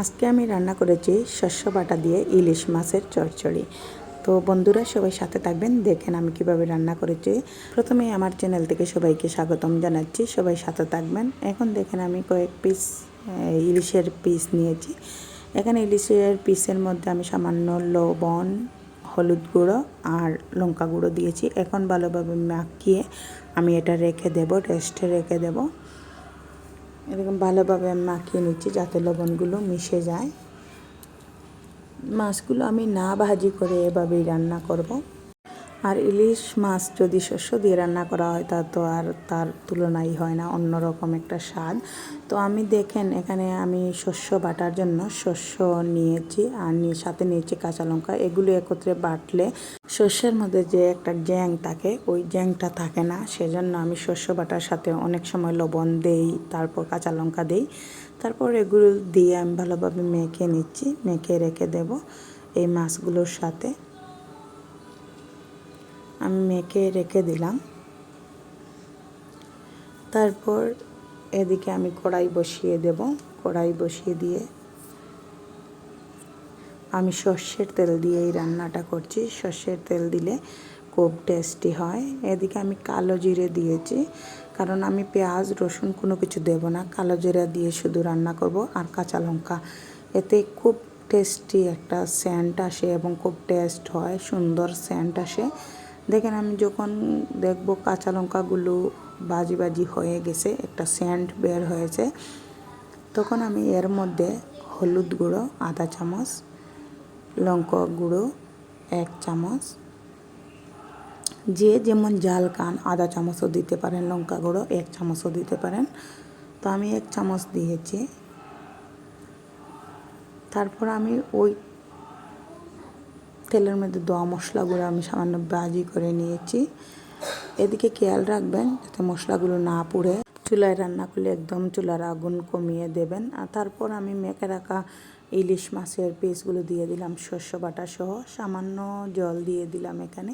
আজকে আমি রান্না করেছি শস্য বাটা দিয়ে ইলিশ মাছের চড়চড়ি তো বন্ধুরা, সবাই সাথে থাকবেন। দেখেন আমি কীভাবে রান্না করেছি। প্রথমে আমার চ্যানেল থেকে সবাইকে স্বাগতম জানাচ্ছি। সবাই সাথে থাকবেন। এখন দেখেন আমি কয়েক পিস ইলিশের পিস নিয়েছি। এখানে ইলিশের পিসের মধ্যে আমি সামান্য লবণ, হলুদ গুঁড়ো আর লঙ্কা গুঁড়ো দিয়েছি। এখন ভালোভাবে মাখিয়ে আমি এটা রেখে দেবো, রেস্টে রেখে দেবো। এরকম ভালোভাবে আমি মাখিয়ে নিচ্ছি যাতে লবণগুলো মিশে যায়। মাছগুলো আমি না ভাজি করে এভাবেই রান্না করব। আর ইলিশ মাছ যদি শস্য দিয়ে রান্না করা হয়, তা তো আর তার তুলনাই হয় না, অন্যরকম একটা স্বাদ। তো আমি দেখেন, এখানে আমি শস্য বাটার জন্য শস্য নিয়েছি, আর নিয়ে সাথে নিয়েছি কাঁচা লঙ্কা। এগুলো একত্রে বাটলে শস্যের মধ্যে যে একটা জ্যাং থাকে, ওই জ্যাংটা থাকে না। সেজন্য আমি শস্য বাটার সাথে অনেক সময় লবণ দেই, তারপর কাঁচা লঙ্কা দেই। তারপর এগুলো দিয়ে আমি ভালোভাবে মেখে নিচ্ছি, মেখে রেখে দেব এই মাছগুলোর সাথে। আমি মেখে রেখে দিলাম। তারপর এদিকে আমি কড়াই বসিয়ে দেব। কড়াই বসিয়ে দিয়ে আমি সর্ষের তেল দিয়ে এই রান্নাটা করছি। সর্ষের তেল দিলে খুব টেস্টি হয়। এদিকে আমি কালো জিরে দিয়েছি। কারণ আমি পেঁয়াজ, রসুন কোনো কিছু দেব না। কালো জিরা দিয়ে শুধু রান্না করব আর কাঁচা লঙ্কা। এতে খুব টেস্টি একটা স্যান্ট আসে এবং খুব টেস্ট হয়। সুন্দর স্যান্ট আসে। দেখেন আমি যখন দেখব কাঁচা লঙ্কাগুলো বাজি বাজি হয়ে গেছে, একটা স্যান্ট বের হয়েছে, তখন আমি এর মধ্যে হলুদ গুঁড়ো, আধা চামচ, লঙ্কা গুঁড়ো, এক চামচ, যে যেমন জাল কান আধা চামচও দিতে পারেন, লঙ্কা গুঁড়ো এক চামচও দিতে পারেন। তো আমি এক চামচ দিয়েছি। তারপর আমি ওই তেলের মধ্যে দোয়া মশলাগুলো আমি সামান্য বাজি করে নিয়েছি। এদিকে খেয়াল রাখবেন যাতে মশলাগুলো না পুড়ে। চুলায় রান্না করলে একদম চুলার আগুন কমিয়ে দেবেন। আর তারপর আমি মেখে রাখা ইলিশ মাছের পিসগুলো দিয়ে দিলাম শস্য বাটা সহ। সামান্য জল দিয়ে দিলাম এখানে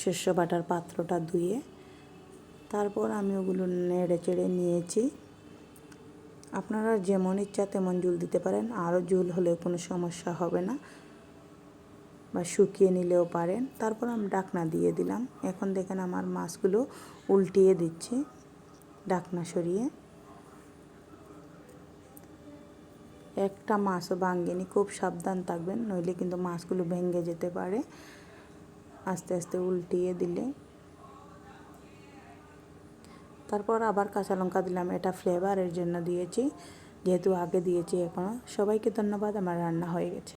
শস্য বাটার পাত্রটা ধুয়ে। তারপর আমি ওগুলো নেড়ে চেড়ে নিয়েছি। আপনারা যেমন ইচ্ছা তেমন জল দিতে পারেন। আরও জল হলে কোনো সমস্যা হবে না। বা শুকিয়ে নিলেও পারেন। তারপর আমি ডাকনা দিয়ে দিলাম। এখন দেখেন আমার মাছগুলো উল্টিয়ে দিচ্ছি ডাকনা সরিয়ে। একটা মাছও ভাঙ্গেনি খুব সাবধান থাকবেন, নইলে কিন্তু মাছগুলো ভেঙে যেতে পারে। আস্তে আস্তে উল্টিয়ে দিলে। তারপর আবার কাঁচা লঙ্কা দিলাম, এটা ফ্লেভারের জন্য দিয়েছি, যেহেতু আগে দিয়েছি এখনও সবাইকে ধন্যবাদ, আমার রান্না হয়ে গেছে।